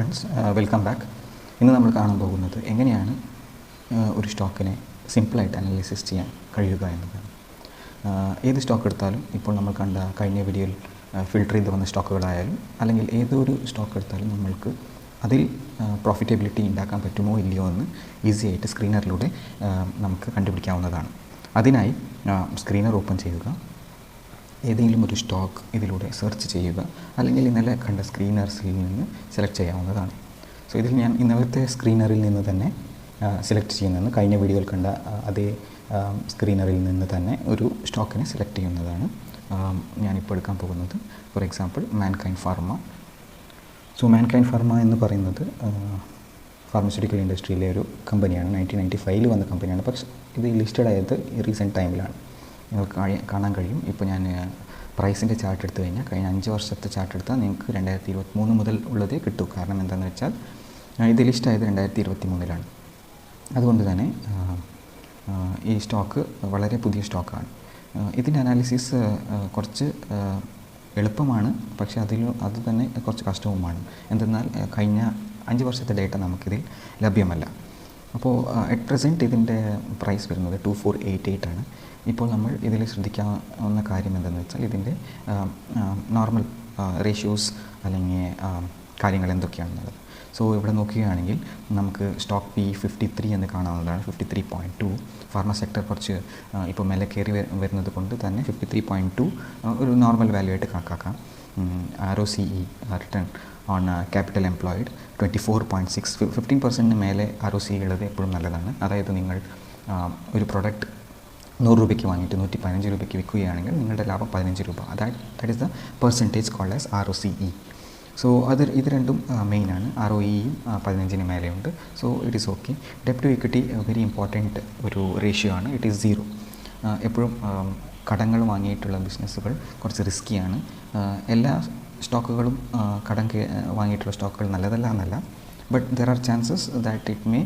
Friends welcome back ഇന്ന് നമ്മൾ കാണാൻ പോകുന്നത് എങ്ങനെയാണ് uh, ഒരു സ്റ്റോക്കിനെ സിമ്പിളായിട്ട് അനാലിസിസ് ചെയ്യാൻ കഴിയുക എന്നതാണ്. Uh, ഏത് സ്റ്റോക്ക് എടുത്താലും ഇപ്പോൾ നമ്മൾ കണ്ട കഴിഞ്ഞ വീഡിയോയിൽ ഫിൽട്ടർ ചെയ്ത് വന്ന സ്റ്റോക്കുകളായാലും അല്ലെങ്കിൽ ഏതൊരു സ്റ്റോക്ക് എടുത്താലും നമ്മൾക്ക് അതിൽ പ്രോഫിറ്റബിലിറ്റി ഉണ്ടാക്കാൻ പറ്റുമോ ഇല്ലയോ എന്ന് ഈസി ആയിട്ട് സ്ക്രീനറിലൂടെ നമുക്ക് കണ്ടുപിടിക്കാവുന്നതാണ്. അതിനായി സ്ക്രീനർ ഓപ്പൺ ചെയ്യുക. ഏതെങ്കിലും ഒരു സ്റ്റോക്ക് ഇതിലൂടെ സെർച്ച് ചെയ്യുക അല്ലെങ്കിൽ ഇന്നലെ കണ്ട സ്ക്രീനേഴ്സിൽ നിന്ന് സെലക്ട് ചെയ്യാവുന്നതാണ്. സോ ഇതിൽ ഞാൻ ഇന്നലത്തെ സ്ക്രീനറിൽ നിന്ന് തന്നെ സെലക്ട് ചെയ്യുന്നതെന്ന് കഴിഞ്ഞ വീഡിയോയിൽ കണ്ട അതേ സ്ക്രീനറിൽ നിന്ന് തന്നെ ഒരു സ്റ്റോക്കിനെ സെലക്ട് ചെയ്യുന്നതാണ് ഞാനിപ്പോൾ എടുക്കാൻ പോകുന്നത്. For example Mankind Pharma so Mankind Pharma എന്ന് പറയുന്നത് ഫാർമസ്യൂട്ടിക്കൽ ഇൻഡസ്ട്രിയിലെ ഒരു കമ്പനിയാണ് നയന്റീൻ നയന്റി ഫൈവിൽ വന്ന കമ്പനിയാണ് പക്ഷേ ഇത് ലിസ്റ്റഡ് ആയത് റീസെന്റ് ടൈമിലാണ് നിങ്ങൾക്ക് കാണാൻ കഴിയും. ഇപ്പോൾ ഞാൻ പ്രൈസിന്റെ ചാർട്ട് എടുത്തു കഴിഞ്ഞാൽ കഴിഞ്ഞ അഞ്ച് വർഷത്തെ ചാർട്ട് എടുത്താൽ നിങ്ങൾക്ക് രണ്ടായിരത്തി ഇരുപത്തി മൂന്ന് മുതൽ ഉള്ളതേ കിട്ടൂ. കാരണം എന്താണെന്ന് വെച്ചാൽ ഇത് ലിസ്റ്റായത് രണ്ടായിരത്തി ഇരുപത്തി മൂന്നിലാണ് അതുകൊണ്ട് തന്നെ ഈ സ്റ്റോക്ക് വളരെ പുതിയ സ്റ്റോക്കാണ്. ഇതിന്റെ അനാലിസിസ് കുറച്ച് എളുപ്പമാണ്. പക്ഷേ അതിൽ അത് തന്നെ കുറച്ച് കഷ്ടവുമാണ്. എന്തെന്നാൽ കഴിഞ്ഞ അഞ്ച് വർഷത്തെ ഡേറ്റ നമുക്കിതിൽ ലഭ്യമല്ല. അപ്പോൾ അറ്റ് പ്രസന്റ് ഇതിന്റെ പ്രൈസ് വരുന്നത് ടു ഫോർ എയ്റ്റ് എയ്റ്റ് ആണ്. ഇപ്പോൾ നമ്മൾ ഇതിൽ ശ്രദ്ധിക്കാവുന്ന കാര്യം എന്തെന്ന് വെച്ചാൽ ഇതിന്റെ നോർമൽ റേഷ്യോസ് അല്ലെങ്കിൽ കാര്യങ്ങൾ എന്തൊക്കെയാണെന്നുള്ളത്. സോ ഇവിടെ നോക്കുകയാണെങ്കിൽ നമുക്ക് സ്റ്റോക്ക് പി ഫിഫ്റ്റി ത്രീ എന്ന് കാണാവുന്നതാണ് fifty three point two pharma sector കുറച്ച് ഇപ്പോൾ മെല്ലെ കയറി വരുന്നത് കൊണ്ട് തന്നെ ഫിഫ്റ്റി ത്രീ പോയിന്റ് ടു ഒരു നോർമൽ വാല്യൂ ആയിട്ട് കണക്കാക്കാം R O C E return on capital employed twenty four point six fifteen പെർസെന്റിന് മേലെ ആർ ഒ സി ഉള്ളത് എപ്പോഴും നല്ലതാണ്. അതായത് നിങ്ങൾ ഒരു പ്രൊഡക്റ്റ് നൂറ് രൂപയ്ക്ക് വാങ്ങിയിട്ട് നൂറ്റി പതിനഞ്ച് രൂപയ്ക്ക് വിൽക്കുകയാണെങ്കിൽ നിങ്ങളുടെ ലാഭം പതിനഞ്ച് രൂപ. അതായത് that is the percentage called as R O C E so അത് ഇത് രണ്ടും മെയിനാണ് ആർ ഒ ഇയും പതിനഞ്ചിന് മേലെയുണ്ട് സോ ഇറ്റ് ഈസ് ഓക്കെ ഡെപ്റ്റ് ടു ഇക്വിറ്റി വെരി ഇമ്പോർട്ടന്റ് ഒരു റേഷ്യോ ആണ്. ഇറ്റ് ഈസ് സീറോ എപ്പോഴും കടങ്ങൾ വാങ്ങിയിട്ടുള്ള ബിസിനസ്സുകൾ കുറച്ച് റിസ്കിയാണ് എല്ലാ സ്റ്റോക്കുകളും കടം വാങ്ങിയിട്ടുള്ള സ്റ്റോക്കുകൾ നല്ലതല്ല എന്നല്ല. But there are chances that it may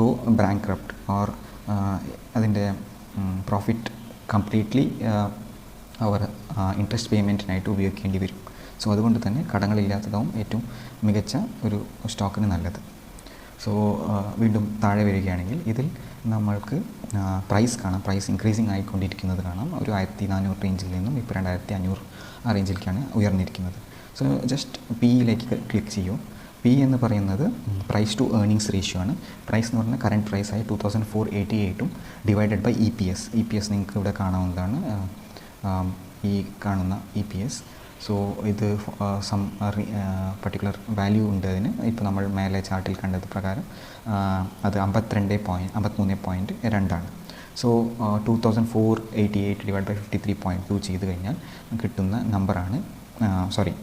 go bankrupt or അതിന്റെ പ്രോഫിറ്റ് കംപ്ലീറ്റ്ലി അവർ ഇൻട്രസ്റ്റ് പേയ്മെന്റിനായിട്ട് ഉപയോഗിക്കേണ്ടി വരും. സോ അതുകൊണ്ട് തന്നെ കടങ്ങളില്ലാത്തതാവും ഏറ്റവും മികച്ച ഒരു സ്റ്റോക്കിന് നല്ലത്. സോ വീണ്ടും താഴെ വരികയാണെങ്കിൽ ഇതിൽ നമ്മൾക്ക് പ്രൈസ് കാണാം. പ്രൈസ് ഇൻക്രീസിങ് ആയിക്കൊണ്ടിരിക്കുന്നത് കാണാം. ഒരു ആയിരത്തി നാനൂറ് റേഞ്ചിൽ നിന്നും ഇപ്പോൾ രണ്ടായിരത്തി അഞ്ഞൂറ് ആ റേഞ്ചിലേക്കാണ് ഉയർന്നിരിക്കുന്നത്. സോ ജസ്റ്റ് പിയിലേക്ക് ക്ലിക്ക് ചെയ്യൂ. പി എന്ന് പറയുന്നത് പ്രൈസ് ടു ഏർണിങ്സ് റേഷ്യോ ആണ്. പ്രൈസ് എന്ന് പറഞ്ഞാൽ കറണ്ട് പ്രൈസ് ആയി two thousand four eighty എയ്റ്റും divided by E P S E P S നിങ്ങൾക്ക് ഇവിടെ കാണാവുന്നതാണ്. ഈ കാണുന്ന ഇ പി എസ് സോ ഇത് സം പർട്ടിക്കുലർ വാല്യൂ ഉണ്ട് അതിന്. ഇപ്പോൾ നമ്മൾ മേലെ ചാർട്ടിൽ കണ്ടത് പ്രകാരം അത് അമ്പത്തിരണ്ട് പോയിന്റ് അമ്പത്തിമൂന്ന് പോയിന്റ് രണ്ടാണ്. So two thousand four eighty eight divide by fifty three point two ചെയ്ത് കഴിഞ്ഞാൽ കിട്ടുന്ന നമ്പറാണ് sorry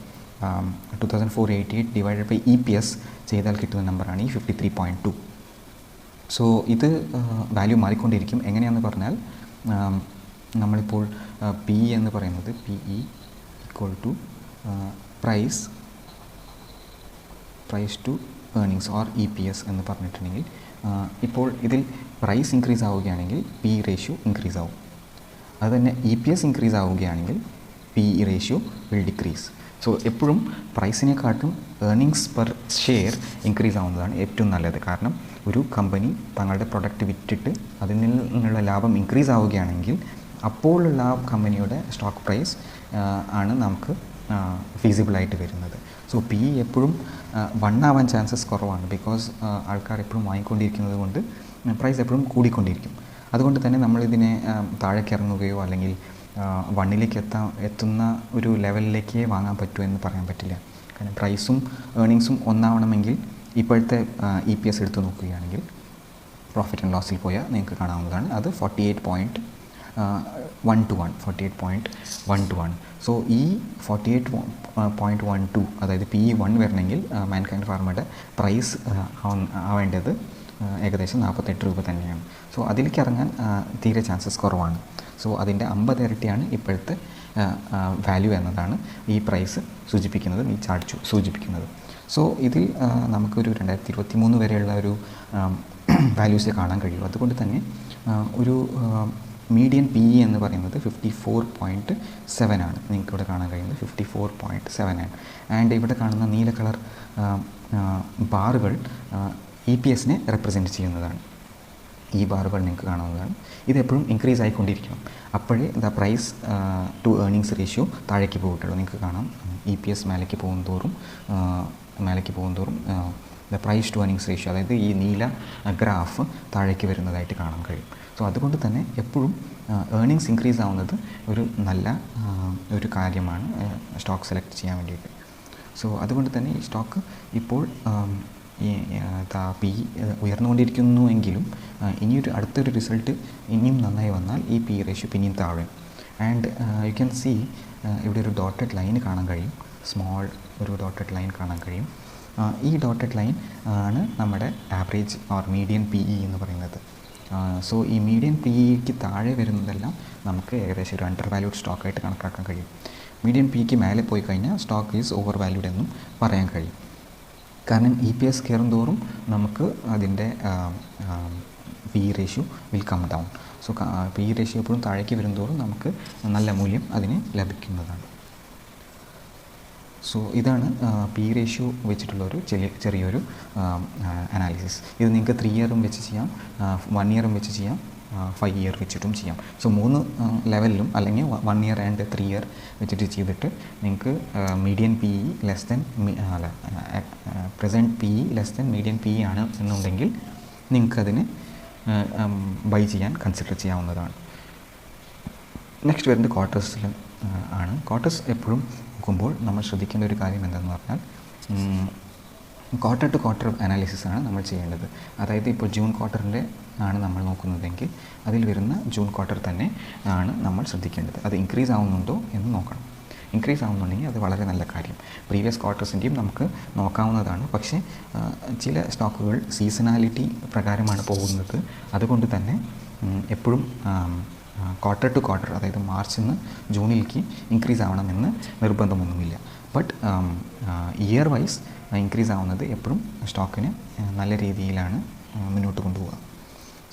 two thousand four eighty eight divided by E P S ചെയ്താൽ കിട്ടുന്ന നമ്പറാണ് ഈ fifty three point two so ഇത് വാല്യൂ മാറിക്കൊണ്ടിരിക്കും. എങ്ങനെയാണെന്ന് പറഞ്ഞാൽ ആം, നമ്മളിപ്പോൾ പി എന്ന് പറയുന്നത് P E equal to price price to earnings or E P S എന്ന് പറഞ്ഞിട്ടുണ്ടെങ്കിൽ ഇപ്പോൾ ഇതിൽ പ്രൈസ് ഇൻക്രീസ് ആവുകയാണെങ്കിൽ പി റേഷ്യോ ഇൻക്രീസ് ആവും. അതുതന്നെ ഇ പി എസ് ഇൻക്രീസ് ആവുകയാണെങ്കിൽ P E ratio will decrease so എപ്പോഴും പ്രൈസിനെക്കാട്ടും ഏർണിങ്സ് പെർ ഷെയർ ഇൻക്രീസ് ആവുന്നതാണ് ഏറ്റവും നല്ലത്. കാരണം ഒരു കമ്പനി തങ്ങളുടെ പ്രൊഡക്റ്റ് വിറ്റിട്ട് അതിൽ നിന്നുള്ള ലാഭം ഇൻക്രീസ് ആവുകയാണെങ്കിൽ അപ്പോഴുള്ള ആ കമ്പനിയുടെ സ്റ്റോക്ക് പ്രൈസ് ആണ് നമുക്ക് ഫീസിബിളായിട്ട് വരുന്നത്. സോ പി എപ്പോഴും വൺ ആവാൻ ചാൻസസ് കുറവാണ്. ബിക്കോസ് ആൾക്കാർ എപ്പോഴും വാങ്ങിക്കൊണ്ടിരിക്കുന്നത് കൊണ്ട് പ്രൈസ് എപ്പോഴും കൂടിക്കൊണ്ടിരിക്കും. അതുകൊണ്ട് തന്നെ നമ്മളിതിനെ താഴേക്കിറങ്ങുകയോ അല്ലെങ്കിൽ വണ്ണിലേക്ക് എത്താൻ എത്തുന്ന ഒരു ലെവലിലേക്ക് വാങ്ങാൻ പറ്റുമോ എന്ന് പറയാൻ പറ്റില്ല. കാരണം പ്രൈസും ഏർണിങ്സും ഒന്നാവണമെങ്കിൽ ഇപ്പോഴത്തെ ഇ പി എസ് എടുത്ത് നോക്കുകയാണെങ്കിൽ പ്രോഫിറ്റ് ആൻഡ് ലോസിൽ പോയാൽ നിങ്ങൾക്ക് കാണാവുന്നതാണ്. അത് forty eight point one two one forty eight point one two one so ഈ forty eight point one two അതായത് പി വൺ വരണമെങ്കിൽ മാൻകൈൻഡ് ഫാർമയുടെ പ്രൈസ് ആവേണ്ടത് ഏകദേശം നാൽപ്പത്തെട്ട് രൂപ തന്നെയാണ്. സോ അതിലേക്ക് ഇറങ്ങാൻ തീരെ ചാൻസസ് കുറവാണ്. സോ അതിന്റെ അമ്പത് ഇരട്ടിയാണ് ഇപ്പോഴത്തെ വാല്യൂ എന്നതാണ് ഈ പ്രൈസ് സൂചിപ്പിക്കുന്നത് ഈ ചാർട്ട് സൂചിപ്പിക്കുന്നത്. സോ ഇതിൽ നമുക്കൊരു രണ്ടായിരത്തി ഇരുപത്തി മൂന്ന് വരെയുള്ള ഒരു വാല്യൂസ് കാണാൻ കഴിയും. അതുകൊണ്ട് തന്നെ ഒരു മീഡിയൻ പി ഇ എന്ന് പറയുന്നത് ഫിഫ്റ്റി ഫോർ പോയിന്റ് സെവൻ ആണ്. നിങ്ങൾക്ക് ഇവിടെ കാണാൻ കഴിയുന്നത് ഫിഫ്റ്റി ഫോർ പോയിന്റ് സെവൻ ആണ്. ആൻഡ് ഇവിടെ കാണുന്ന നീല കളർ ബാറുകൾ ഇ പി എസിനെ റെപ്രസെന്റ് ചെയ്യുന്നതാണ്. ഈ ബാറുകൾ നിങ്ങൾക്ക് കാണാവുന്നതാണ്. ഇത് എപ്പോഴും ഇൻക്രീസ് ആയിക്കൊണ്ടിരിക്കണം. അപ്പോഴേ the price to earnings ratio താഴേക്ക് പോയിട്ടുള്ളൂ നിങ്ങൾക്ക് കാണാം. ഇ പി എസ് മേലേക്ക് പോകും തോറും മേലേക്ക് പോകും തോറും the price to earnings ratio അതായത് ഈ നീല ഗ്രാഫ് താഴേക്ക് വരുന്നതായിട്ട് കാണാൻ കഴിയും. സോ അതുകൊണ്ട് തന്നെ എപ്പോഴും ഏർണിങ്സ് ഇൻക്രീസ് ആവുന്നത് ഒരു നല്ല ഒരു കാര്യമാണ് സ്റ്റോക്ക് സെലക്ട് ചെയ്യാൻ വേണ്ടിയിട്ട്. സോ അതുകൊണ്ട് തന്നെ ഈ സ്റ്റോക്ക് ഇപ്പോൾ ഈ പി ഉയർന്നുകൊണ്ടിരിക്കുന്നു എങ്കിലും ഇനിയൊരു അടുത്തൊരു റിസൾട്ട് ഇനിയും നന്നായി വന്നാൽ ഈ പി റേഷ്യോ പിന്നെയും താഴെ. ആൻഡ് യു ക്യാൻ സി ഇവിടെ ഒരു ഡോട്ടഡ് ലൈൻ കാണാൻ കഴിയും. സ്മോൾ ഒരു ഡോട്ടഡ് ലൈൻ കാണാൻ കഴിയും. ഈ ഡോട്ടഡ് ലൈൻ ആണ് നമ്മുടെ average or median P E എന്ന് പറയുന്നത്. സോ ഈ മീഡിയൻ പി ഇക്ക് താഴെ വരുന്നതെല്ലാം നമുക്ക് ഏകദേശം ഒരു അണ്ടർ വാല്യൂഡ് സ്റ്റോക്കായിട്ട് കണക്കാക്കാൻ കഴിയും. മീഡിയൻ പിക്ക് മേലെ പോയി കഴിഞ്ഞാൽ സ്റ്റോക്ക് ഈസ് ഓവർ വാല്യൂഡ് എന്നും പറയാൻ കഴിയും. കാരണം ഇ പി എസ് കയറും തോറും നമുക്ക് അതിന്റെ P ratio will come down so P ratio എപ്പോഴും താഴേക്ക് വരും തോറും നമുക്ക് നല്ല മൂല്യം അതിന് ലഭിക്കുന്നതാണ്. സോ ഇതാണ് പി റേഷ്യോ വെച്ചിട്ടുള്ളൊരു ചെറിയ ചെറിയൊരു അനാലിസിസ് ഇത് നിങ്ങൾക്ക് ത്രീ ഇയറും വെച്ച് ചെയ്യാം വൺ ഇയറും വെച്ച് ചെയ്യാം. ഫൈവ് ഇയർ വെച്ചിട്ടും ചെയ്യാം. സോ മൂന്ന് ലെവലിലും അല്ലെങ്കിൽ one year and three year വെച്ചിട്ട് ചെയ്തിട്ട് നിങ്ങൾക്ക് median P E less than അല്ല present P E less than median P E ആണ് എന്നുണ്ടെങ്കിൽ നിങ്ങൾക്കതിന് ബൈ ചെയ്യാൻ കൺസിഡർ ചെയ്യാവുന്നതാണ്. നെക്സ്റ്റ് വരുന്നത് ക്വാർട്ടേഴ്സിൽ ആണ്. ക്വാർട്ടേഴ്സ് എപ്പോഴും നോക്കുമ്പോൾ നമ്മൾ ശ്രദ്ധിക്കേണ്ട ഒരു കാര്യം എന്തെന്ന് പറഞ്ഞാൽ ക്വാർട്ടർ ടു ക്വാർട്ടർ അനാലിസിസ് ആണ് നമ്മൾ ചെയ്യേണ്ടത്. അതായത് ഇപ്പോൾ ജൂൺ ക്വാർട്ടറിന്റെ ആണ് നമ്മൾ നോക്കുന്നതെങ്കിൽ അതിൽ വരുന്ന ജൂൺ ക്വാർട്ടർ തന്നെ ആണ് നമ്മൾ ശ്രദ്ധിക്കേണ്ടത്. അത് ഇൻക്രീസ് ആവുന്നുണ്ടോ എന്ന് നോക്കണം. ഇൻക്രീസ് ആവുന്നുണ്ടെങ്കിൽ അത് വളരെ നല്ല കാര്യം. പ്രീവിയസ് ക്വാർട്ടേഴ്സിന്റെയും നമുക്ക് നോക്കാവുന്നതാണ്. പക്ഷേ ചില സ്റ്റോക്കുകൾ സീസണാലിറ്റി പ്രകാരമാണ് പോകുന്നത്. അതുകൊണ്ട് തന്നെ എപ്പോഴും ക്വാർട്ടർ ടു ക്വാർട്ടർ അതായത് മാർച്ചിൽ നിന്ന് ജൂണിലേക്ക് ഇൻക്രീസ് ആവണമെന്ന് നിർബന്ധമൊന്നുമില്ല. ബട്ട് ഇയർ വൈസ് ഇൻക്രീസ് ആവുന്നത് എപ്പോഴും സ്റ്റോക്കിന് നല്ല രീതിയിലാണ് മുന്നോട്ട് കൊണ്ടുപോകുക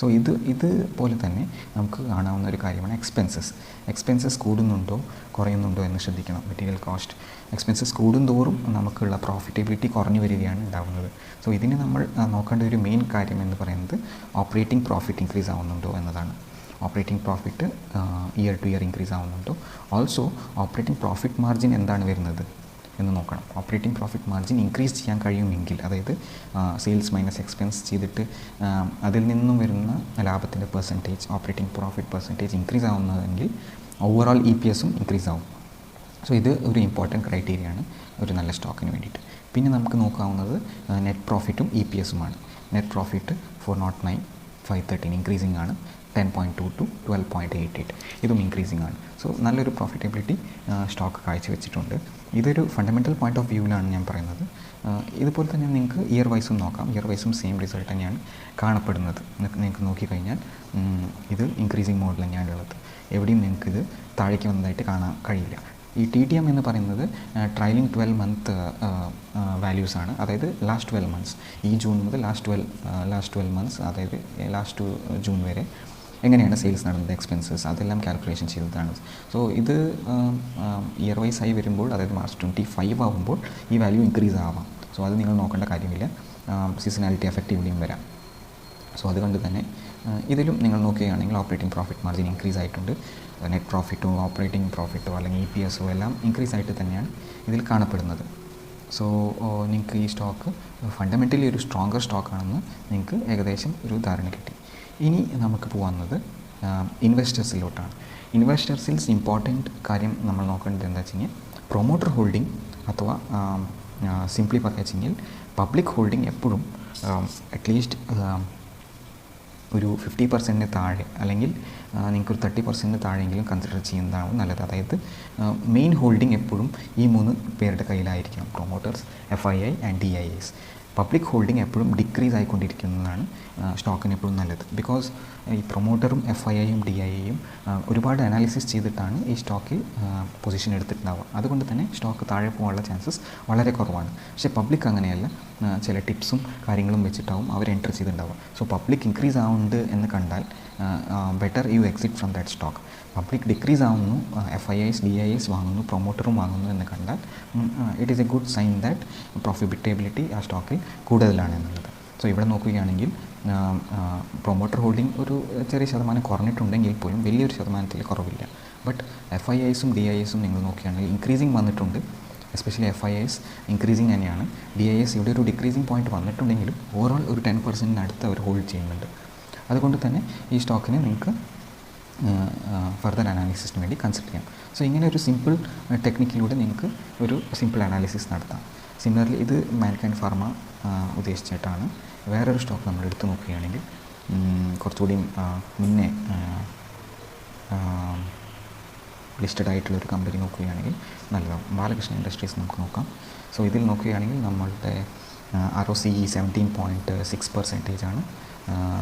സോ ഇത് ഇതുപോലെ തന്നെ നമുക്ക് കാണാവുന്ന ഒരു കാര്യമാണ് എക്സ്പെൻസസ് എക്സ്പെൻസസ് കൂടുന്നുണ്ടോ കുറയുന്നുണ്ടോ എന്ന് ശ്രദ്ധിക്കണം. മെറ്റീരിയൽ കോസ്റ്റ് എക്സ്പെൻസസ് കൂടുന്തോറും നമുക്കുള്ള പ്രോഫിറ്റബിലിറ്റി കുറഞ്ഞു വരികയാണ് ഉണ്ടാകുന്നത് സോ ഇതിനെ നമ്മൾ നോക്കേണ്ട ഒരു മെയിൻ കാര്യം എന്ന് പറയുന്നത് ഓപ്പറേറ്റിംഗ് പ്രോഫിറ്റ് ഇൻക്രീസ് ആവുന്നുണ്ടോ എന്നതാണ്. Operating profit year to year increase ആവുന്നുണ്ടോ. ഓൾസോ ഓപ്പറേറ്റിംഗ് പ്രോഫിറ്റ് മാർജിൻ എന്താണ് വരുന്നത്? എന്ന് നോക്കണം. ഓപ്പറേറ്റിംഗ് പ്രോഫിറ്റ് മാർജിൻ ഇൻക്രീസ് ചെയ്യാൻ കഴിയുമെങ്കിൽ അതായത് സെയിൽസ് മൈനസ് എക്സ്പെൻസ് ചെയ്തിട്ട് അതിൽ നിന്നും വരുന്ന ലാഭത്തിന്റെ percentage operating profit percentage increase ആവുന്നതെങ്കിൽ overall E P എസും ഇൻക്രീസ് ആവും. സോ ഇത് ഒരു ഇമ്പോർട്ടന്റ് ക്രൈറ്റീരിയ ആണ്. ഒരു നല്ല സ്റ്റോക്കിന് വേണ്ടിയിട്ട്. പിന്നെ നമുക്ക് നോക്കാവുന്നത് നെറ്റ് പ്രോഫിറ്റും E P എസുമാണ് net profit four nought nine five thirteen increasing ആണ്. Ten point two two twelve point eight eight ഇതും ഇൻക്രീസിംഗ് ആണ്. സോ നല്ലൊരു പ്രോഫിറ്റബിലിറ്റി സ്റ്റോക്ക് കാഴ്ചവെച്ചിട്ടുണ്ട്. ഇതൊരു ഫണ്ടമെന്റൽ പോയിന്റ് ഓഫ് വ്യൂവിലാണ് ഞാൻ പറയുന്നത്. ഇതുപോലെ തന്നെ നിങ്ങൾക്ക് ഇയർ വൈസും നോക്കാം. ഇയർ വൈസും സെയിം റിസൾട്ട് തന്നെയാണ് കാണപ്പെടുന്നത്. നിങ്ങൾക്ക് നോക്കിക്കഴിഞ്ഞാൽ ഇത് ഇൻക്രീസിങ് മോഡിൽ തന്നെയാണ് ഉള്ളത്. എവിടെയും നിങ്ങൾക്ക് ഇത് താഴേക്ക് വന്നതായിട്ട് കാണാൻ കഴിയില്ല. ഈ ടി ടി എം എന്ന് പറയുന്നത് ട്രയലിംഗ് ട്വൽവ് മന്ത് വാല്യൂസ് ആണ്. അതായത് ലാസ്റ്റ് ട്വൽവ് മന്ത്സ് ഈ ജൂൺ മുതൽ last twelve last twelve months അതായത് ലാസ്റ്റ് ജൂൺ വരെ എങ്ങനെയാണ് സെയിൽസ് നടന്നത് എക്സ്പെൻസസ് അതെല്ലാം കാൽക്കുലേഷൻ ചെയ്തതാണ്. സോ ഇത് ഇയർ വൈസ് ആയി വരുമ്പോൾ അതായത് മാർച്ച് ട്വന്റി ഫൈവ് ആകുമ്പോൾ ഈ വാല്യൂ ഇൻക്രീസ് ആവാം. സോ അത് നിങ്ങൾ നോക്കേണ്ട കാര്യമില്ല. സീസണാലിറ്റി എഫക്റ്റ് ഇവിടെയും വരാം. സോ അതുകൊണ്ട് തന്നെ ഇതിലും നിങ്ങൾ നോക്കുകയാണെങ്കിൽ ഓപ്പറേറ്റിംഗ് പ്രോഫിറ്റ് മാർജിൻ ഇൻക്രീസ് ആയിട്ടുണ്ട്. നെറ്റ് പ്രോഫിറ്റോ ഓപ്പറേറ്റിംഗ് പ്രോഫിറ്റോ അല്ലെങ്കിൽ ഇ പി എസോ എല്ലാം ഇൻക്രീസ് ആയിട്ട് തന്നെയാണ് ഇതിൽ കാണപ്പെടുന്നത്. സോ നിങ്ങൾക്ക് ഈ സ്റ്റോക്ക് ഫണ്ടമെന്റലി ഒരു സ്ട്രോങ്കർ സ്റ്റോക്കാണെന്ന് നിങ്ങൾക്ക് ഏകദേശം ഒരു ധാരണ കിട്ടി. ഇനി നമുക്ക് പോകുന്നത് ഇൻവെസ്റ്റേഴ്സിലോട്ടാണ് ഇൻവെസ്റ്റേഴ്സിൽ ഇമ്പോർട്ടന്റ് കാര്യം നമ്മൾ നോക്കേണ്ടത് എന്താ വെച്ച് കഴിഞ്ഞാൽ പ്രൊമോട്ടർ ഹോൾഡിംഗ് അഥവാ സിംപ്ലി പറയുകയെങ്കിൽ പബ്ലിക് ഹോൾഡിംഗ് എപ്പോഴും അറ്റ്ലീസ്റ്റ് ഒരു ഫിഫ്റ്റി പെർസെന്റിന് താഴെ അല്ലെങ്കിൽ നിങ്ങൾക്ക് ഒരു തേർട്ടി പെർസെന്റിന് താഴെയെങ്കിലും കൺസിഡർ ചെയ്യുന്നതാണ് നല്ലത്. അതായത് മെയിൻ ഹോൾഡിംഗ് എപ്പോഴും ഈ മൂന്ന് പേരുടെ കയ്യിലായിരിക്കണം. Promoters F I I and D I S public holding എപ്പോഴും ഡിക്രീസ് ആയിക്കൊണ്ടിരിക്കുന്നതാണ് സ്റ്റോക്കിന് എപ്പോഴും നല്ലത്. ബിക്കോസ് ഈ പ്രൊമോട്ടറും എഫ് ഐ ഐയും ഡി ഐ ഐയും ഒരുപാട് അനാലിസിസ് ചെയ്തിട്ടാണ് ഈ സ്റ്റോക്കിൽ പൊസിഷൻ എടുത്തിട്ടുണ്ടാവുക. അതുകൊണ്ട് തന്നെ സ്റ്റോക്ക് താഴെ പോകാനുള്ള ചാൻസസ് വളരെ കുറവാണ്. പക്ഷേ പബ്ലിക് അങ്ങനെയല്ല. ചില ടിപ്സും കാര്യങ്ങളും വെച്ചിട്ടാവും അവർ എൻട്രി ചെയ്തിട്ടുണ്ടാവുക. സോ പബ്ലിക് ഇൻക്രീസ് ആവുന്നുണ്ട് എന്ന് കണ്ടാൽ better you exit from that stock. Public decrease ആവുന്നു. F I Is D I S വാങ്ങുന്നു പ്രൊമോട്ടറും വാങ്ങുന്നു എന്ന് കണ്ടാൽ it is a good sign that profitability ആ സ്റ്റോക്കിൽ കൂടുതലാണ് എന്നുള്ളത്. സോ ഇവിടെ നോക്കുകയാണെങ്കിൽ പ്രൊമോട്ടർ ഹോൾഡിംഗ് ഒരു ചെറിയ ശതമാനം കുറഞ്ഞിട്ടുണ്ടെങ്കിൽ പോലും വലിയൊരു ശതമാനത്തിൽ കുറവില്ല. ബട്ട് എഫ് ഐ ഐസും ഡി ഐ എസും നിങ്ങൾ നോക്കുകയാണെങ്കിൽ ഇൻക്രീസിങ് വന്നിട്ടുണ്ട്. Especially F I S increasing തന്നെയാണ്. ഡി ഐ എസ് ഇവിടെ ഒരു ഡിക്രീസിങ് പോയിന്റ് വന്നിട്ടുണ്ടെങ്കിലും ഓവറോൾ ഒരു ടെൻ പെർസെന്റിനടുത്ത് അവർ ഹോൾഡ് ചെയ്യുന്നുണ്ട്. അതുകൊണ്ട് തന്നെ ഈ സ്റ്റോക്കിനെ നിങ്ങൾക്ക് ഫർദർ അനാലിസിസിന് വേണ്ടി കൺസിഡർ ചെയ്യാം. സോ ഇങ്ങനെ ഒരു സിമ്പിൾ ടെക്നിക്കിലൂടെ നിങ്ങൾക്ക് ഒരു സിമ്പിൾ അനാലിസിസ് നടത്താം. സിമിലർലി ഇത് മാൻകൈൻഡ് ഫാർമ ഉദ്ദേശിച്ചിട്ടാണ്. വേറൊരു സ്റ്റോക്ക് നമ്മൾ എടുത്തു നോക്കുകയാണെങ്കിൽ കുറച്ചുകൂടി മുന്നേ ലിസ്റ്റഡ് ആയിട്ടുള്ള ഒരു കമ്പനി നോക്കുകയാണെങ്കിൽ നല്ലതാണ് ബാലകൃഷ്ണ ഇൻഡസ്ട്രീസ് നമുക്ക് നോക്കാം. സോ ഇതിൽ നോക്കുകയാണെങ്കിൽ നമ്മളുടെ R O C seventeen point six percentage ആണ്.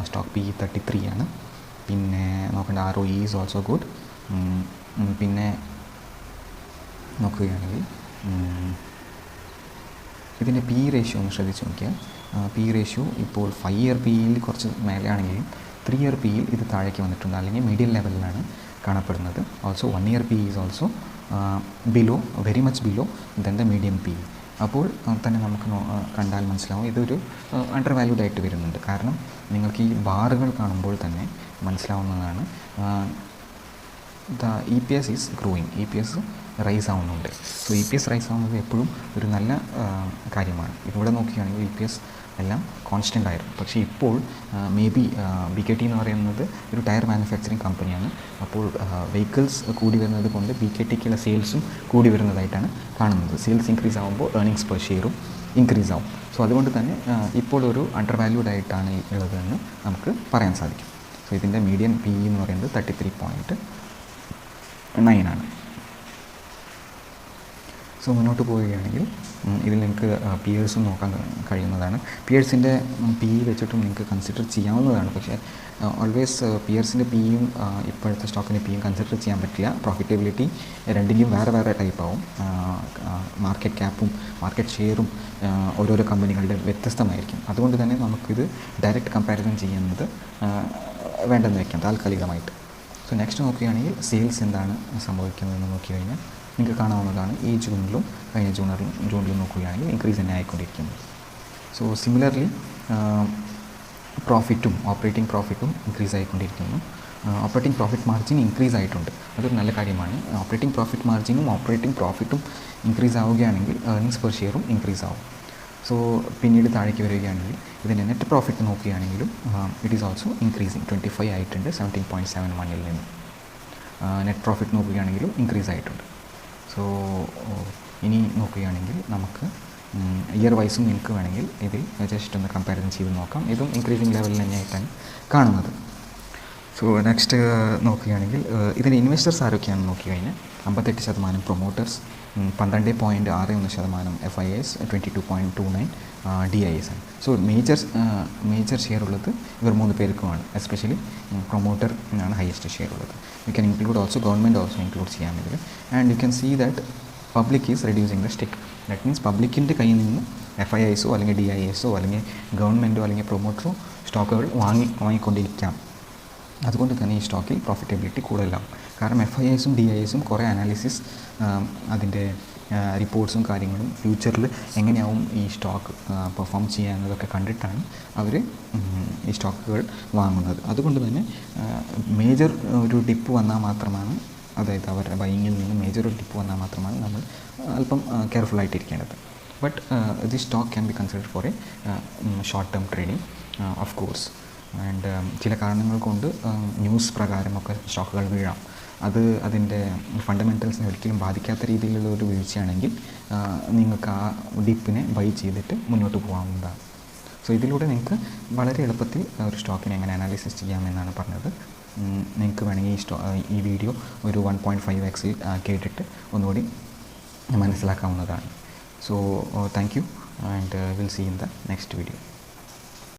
സ്റ്റോക്ക് പി തേർട്ടി ത്രീ ആണ്. പിന്നെ നോക്കേണ്ട R O E is also good പിന്നെ നോക്കുകയാണെങ്കിൽ ഇതിന്റെ പി റേഷ്യോ ഒന്ന് ശ്രദ്ധിച്ച് നോക്കിയാൽ പി റേഷ്യോ ഇപ്പോൾ ഫൈവ് ഇയർ പി യിൽ കുറച്ച് മേലെയാണെങ്കിലും ത്രീ ഇയർ പി യിൽ ഇത് താഴേക്ക് വന്നിട്ടുണ്ട്. അല്ലെങ്കിൽ മീഡിയം ലെവലിലാണ് കാണപ്പെടുന്നത്. Also one year P is also below very much below then the medium P അപ്പോൾ തന്നെ നമുക്ക് കണ്ടാൽ മനസ്സിലാവും. ഇതൊരു അണ്ടർ വാല്യൂഡ് ആയിട്ട് വരുന്നുണ്ട്. കാരണം നിങ്ങൾക്ക് ഈ ബാറുകൾ കാണുമ്പോൾ തന്നെ മനസ്സിലാവുന്നതാണ്. The E P S is growing E P S rise ആവുന്നുണ്ട്. So E P S rise ആവുന്നത് എപ്പോഴും ഒരു നല്ല കാര്യമാണ്. ഇവിടെ നോക്കുകയാണെങ്കിൽ ഇ പി എസ് എല്ലാം കോൺസ്റ്റന്റ് ആയിരുന്നു. പക്ഷേ ഇപ്പോൾ maybe B K T എന്ന് പറയുന്നത് ഒരു ടയർ മാനുഫാക്ചറിങ് കമ്പനിയാണ് അപ്പോൾ വെഹിക്കിൾസ് കൂടി വരുന്നത് കൊണ്ട് ബി കെ ടിക്കുള്ള സെയിൽസും കൂടി വരുന്നതായിട്ടാണ് കാണുന്നത്. സെയിൽസ് ഇൻക്രീസ് ആകുമ്പോൾ ഏർണിങ്സ് പെർ ഷെയറും ഇൻക്രീസ് ആവും. സോ അതുകൊണ്ട് തന്നെ ഇപ്പോൾ ഒരു അണ്ടർ വാല്യൂഡ് ആയിട്ടാണ് ഉള്ളതെന്ന് നമുക്ക് പറയാൻ സാധിക്കും. സോ ഇതിന്റെ മീഡിയൻ പി എന്ന് പറയുന്നത് തേർട്ടി ത്രീ പോയിന്റ് നയനാണ് സോ മുന്നോട്ട് പോവുകയാണെങ്കിൽ ഇതിൽ നിങ്ങൾക്ക് പിയേഴ്സും നോക്കാൻ കഴിയുന്നതാണ്. പിയേഴ്സിന്റെ പി വെച്ചിട്ടും നിങ്ങൾക്ക് കൺസിഡർ ചെയ്യാവുന്നതാണ്. പക്ഷേ ഓൾവേസ് പിയേഴ്സിന്റെ പിയും ഇപ്പോഴത്തെ സ്റ്റോക്കിന്റെ പിയും കൺസിഡർ ചെയ്യാൻ പറ്റില്ല. പ്രോഫിറ്റബിലിറ്റി രണ്ടിന്റെയും വേറെ വേറെ ടൈപ്പ് ആവും. മാർക്കറ്റ് ക്യാപ്പും മാർക്കറ്റ് ഷെയറും ഓരോരോ കമ്പനികളുടെ വ്യത്യസ്തമായിരിക്കും. അതുകൊണ്ട് തന്നെ നമുക്കിത് ഡയറക്റ്റ് കമ്പാരിസൺ ചെയ്യുന്നത് വേണ്ടെന്ന് വയ്ക്കാം താൽക്കാലികമായിട്ട്. സോ നെക്സ്റ്റ് നോക്കുകയാണെങ്കിൽ സെയിൽസ് എന്താണ് സംഭവിക്കുന്നതെന്ന് നോക്കി കഴിഞ്ഞാൽ നിങ്ങൾക്ക് കാണാവുന്നതാണ് ഈ ജൂണിലും കഴിഞ്ഞ ജൂണിലും ജൂണിലും നോക്കുകയാണെങ്കിൽ ഇൻക്രീസ് തന്നെ ആയിക്കൊണ്ടിരിക്കുന്നത് സോ സിമിലർലി പ്രോഫിറ്റും ഓപ്പറേറ്റിംഗ് പ്രോഫിറ്റും ഇൻക്രീസ് ആയിക്കൊണ്ടിരിക്കുന്നു. ഓപ്പറേറ്റിംഗ് പ്രോഫിറ്റ് മാർജിൻ ഇൻക്രീസ് ആയിട്ടുണ്ട്. അതൊരു നല്ല കാര്യമാണ്. ഓപ്പറേറ്റിംഗ് പ്രോഫിറ്റ് മാർജിനും ഓപ്പറേറ്റിംഗ് പ്രോഫിറ്റും ഇൻക്രീസ് ആവുകയാണെങ്കിൽ ഏർണിങ്സ് പെർ ഷെയറും ഇൻക്രീസ് ആവും. സോ പിന്നീട് താഴേക്ക് വരികയാണെങ്കിൽ ഇതിന്റെ നെറ്റ് പ്രോഫിറ്റ് നോക്കുകയാണെങ്കിലും it is also increasing twenty five ആയിട്ടുണ്ട് സെവന്റീൻ പോയിന്റ് സെവൻ വണ്ണിൽ നിന്ന്. നെറ്റ് പ്രോഫിറ്റ് നോക്കുകയാണെങ്കിലും ഇൻക്രീസ് ആയിട്ടുണ്ട്. സോ ഇനി നോക്കുകയാണെങ്കിൽ നമുക്ക് ഇയർ വൈസും നിങ്ങൾക്ക് വേണമെങ്കിൽ ഇതിൽ ജസ്റ്റ് ഒന്ന് കമ്പാരിസൺ ചെയ്ത് നോക്കാം. ഇതും ഇൻക്രീസിങ് ലെവലിൽ തന്നെയായിട്ടാണ് കാണുന്നത്. സോ നെക്സ്റ്റ് നോക്കുകയാണെങ്കിൽ ഇതിന്റെ ഇൻവെസ്റ്റേഴ്സ് ആരൊക്കെയാണെന്ന് നോക്കി കഴിഞ്ഞാൽ അമ്പത്തെട്ട് ശതമാനം പ്രൊമോട്ടേഴ്സ് പന്ത്രണ്ട് പോയിന്റ് ആറ് ഒന്ന് ശതമാനം F I S twenty two point two nine D I S ആണ്. സോ മേജർ മേജർ ഷെയർ ഉള്ളത് ഇവർ മൂന്ന് പേർക്കുമാണ്. എസ്പെഷ്യലി പ്രൊമോട്ടർ ആണ് ഹയസ്റ്റ് ഷെയർ ഉള്ളത്. You can include also government also include ചെയ്യാൻ ഇതിൽ and you can see that public is reducing the stake that means പബ്ലിക്കിന്റെ കയ്യിൽ നിന്ന് എഫ് ഐ എസോ അല്ലെങ്കിൽ ഡി ഐ എസോ അല്ലെങ്കിൽ ഗവൺമെന്റോ അല്ലെങ്കിൽ പ്രൊമോട്ടറോ സ്റ്റോക്കുകൾ വാങ്ങി വാങ്ങിക്കൊണ്ടിരിക്കാം. അതുകൊണ്ട് തന്നെ ഈ സ്റ്റോക്കിൽ പ്രോഫിറ്റബിലിറ്റി കൂടുതലാവും. കാരണം എഫ് ഐ എസും ഡി ഐ എസും കുറേ അനാലിസിസ് അതിന്റെ റിപ്പോർട്ട്സും കാര്യങ്ങളും ഫ്യൂച്ചറിൽ എങ്ങനെയാവും ഈ സ്റ്റോക്ക് പെർഫോം ചെയ്യാന്നതൊക്കെ കണ്ടിട്ടാണ് അവർ ഈ സ്റ്റോക്കുകൾ വാങ്ങുന്നത്. അതുകൊണ്ട് തന്നെ മേജർ ഒരു ഡിപ്പ് വന്നാൽ മാത്രമാണ് അതായത് അവരുടെ ബൈങ്ങിൽ നിന്ന് മേജർ ഒരു ഡിപ്പ് വന്നാൽ മാത്രമാണ് നമ്മൾ അല്പം കെയർഫുള്ളായിട്ടിരിക്കേണ്ടത് but the stock can be consider for a short term trading of course and ചില കാരണങ്ങൾ കൊണ്ട് ന്യൂസ് പ്രകാരമൊക്കെ സ്റ്റോക്കുകൾ വീഴാം. അത് അതിന്റെ ഫണ്ടമെന്റൽസിനെ ഒരിക്കലും ബാധിക്കാത്ത രീതിയിലുള്ള ഒരു വീഴ്ചയാണെങ്കിൽ നിങ്ങൾക്ക് ആ ഡിപ്പിനെ ബൈ ചെയ്തിട്ട് മുന്നോട്ട് പോകാവുന്നതാണ്. സോ ഇതിലൂടെ നിങ്ങൾക്ക് വളരെ എളുപ്പത്തിൽ ഒരു സ്റ്റോക്കിനെ എങ്ങനെ അനാലിസിസ് ചെയ്യാമെന്നാണ് പറഞ്ഞത്. നിങ്ങൾക്ക് വേണമെങ്കിൽ ഈ സ്റ്റോ ഈ വീഡിയോ ഒരു വൺ പോയിന്റ് ഫൈവ് എക്സിൽ കേട്ടിട്ട് ഒന്നുകൂടി മനസ്സിലാക്കാവുന്നതാണ്. So thank you and will see in the next video